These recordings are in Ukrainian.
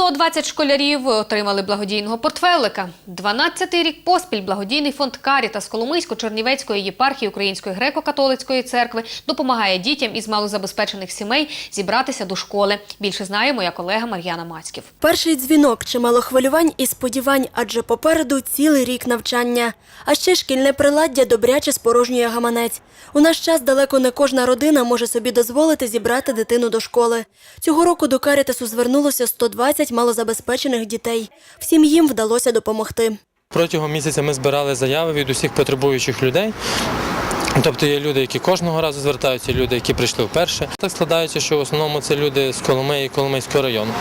120 школярів отримали благодійного портфелика. 12-й рік поспіль благодійний фонд Карітас Коломийсько-Чернівецької єпархії Української греко-католицької церкви допомагає дітям із малозабезпечених сімей зібратися до школи. Більше знає моя колега Мар'яна Мацьків. Перший дзвінок, чимало хвилювань і сподівань, адже попереду цілий рік навчання. А ще шкільне приладдя добряче спорожнює гаманець. У наш час далеко не кожна родина може собі дозволити зібрати дитину до школи. Цього року до Карітасу звернулося 120 малозабезпечених дітей. Всім їм вдалося допомогти. Протягом місяця ми збирали заяви від усіх потребуючих людей. Тобто є люди, які кожного разу звертаються, люди, які прийшли вперше. Так складається, що в основному це люди з Коломиї, Коломийського району.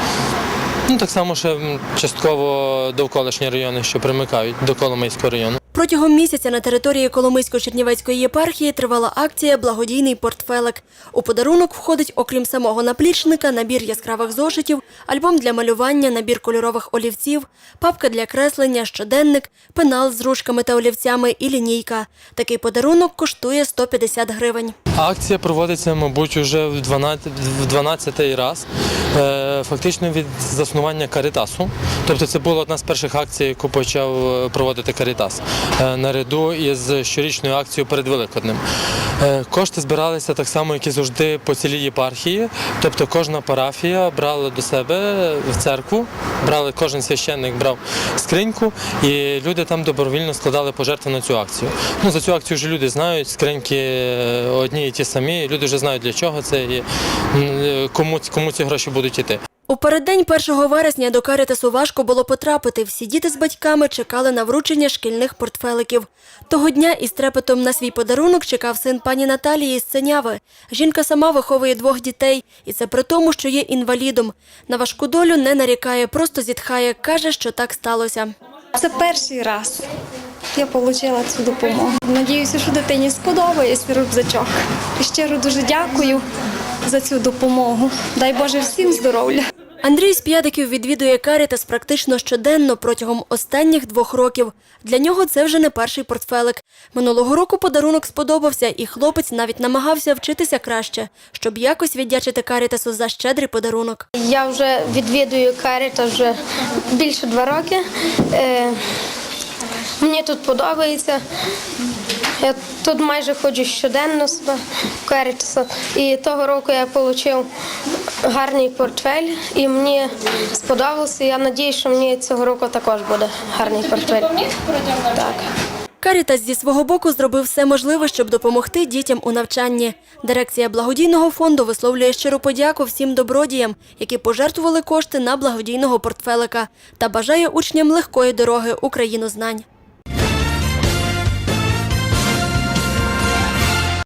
Ну так само ще частково довколишні райони, що примикають до Коломийського району. Протягом місяця на території Коломийсько-Чернівецької єпархії тривала акція Благодійний портфелик. У подарунок входить, окрім самого наплічника, набір яскравих зошитів, альбом для малювання, набір кольорових олівців, папка для креслення, щоденник, пенал з ручками та олівцями і лінійка. Такий подарунок коштує 150 гривень. Акція проводиться, мабуть, уже в 12, в 12-й раз. Фактично від заснування Карітасу. Тобто це була одна з перших акцій, яку почав е, проводити Карітас е, наряду із щорічною акцією перед Великоднем. Е, Кошти збиралися так само, як і завжди по цілій єпархії. Тобто кожна парафія брала до себе в церкву, брали кожен священник брав скриньку, і люди там добровільно складали пожертви на цю акцію. Ну за цю акцію вже люди знають, скриньки одні і ті самі. Люди вже знають для чого це і кому кому ці гроші будуть іти. У переддень 1 вересня до Карітасу важко було потрапити. Всі діти з батьками чекали на вручення шкільних портфеликів. Того дня із трепетом на свій подарунок чекав син пані Наталії з Синяви. Жінка сама виховує двох дітей, і це при тому, що є інвалідом. На важку долю не нарікає, просто зітхає, каже, що так сталося. Це перший раз я отримала цю допомогу. Надіюся, що дитині сподобається рюкзачок. І щиро дуже дякую за цю допомогу. Дай Боже всім здоров'я. Андрій з П'ядиків відвідує Карітас практично щоденно протягом останніх двох років. Для нього це вже не перший портфелик. Минулого року подарунок сподобався, і хлопець навіть намагався вчитися краще, щоб якось віддячити Карітасу за щедрий подарунок. Я вже відвідую Карітас вже більше два роки. Мені тут подобається. Я тут майже ходжу щоденно сюди в Карітаса. І того року я отримав гарний портфель і мені сподобалося. Я сподіваюся, що мені цього року також буде гарний портфель. Так. Карітас зі свого боку зробив все можливе, щоб допомогти дітям у навчанні. Дирекція благодійного фонду висловлює щиру подяку всім добродіям, які пожертвували кошти на благодійного портфелика, та бажає учням легкої дороги у країну знань.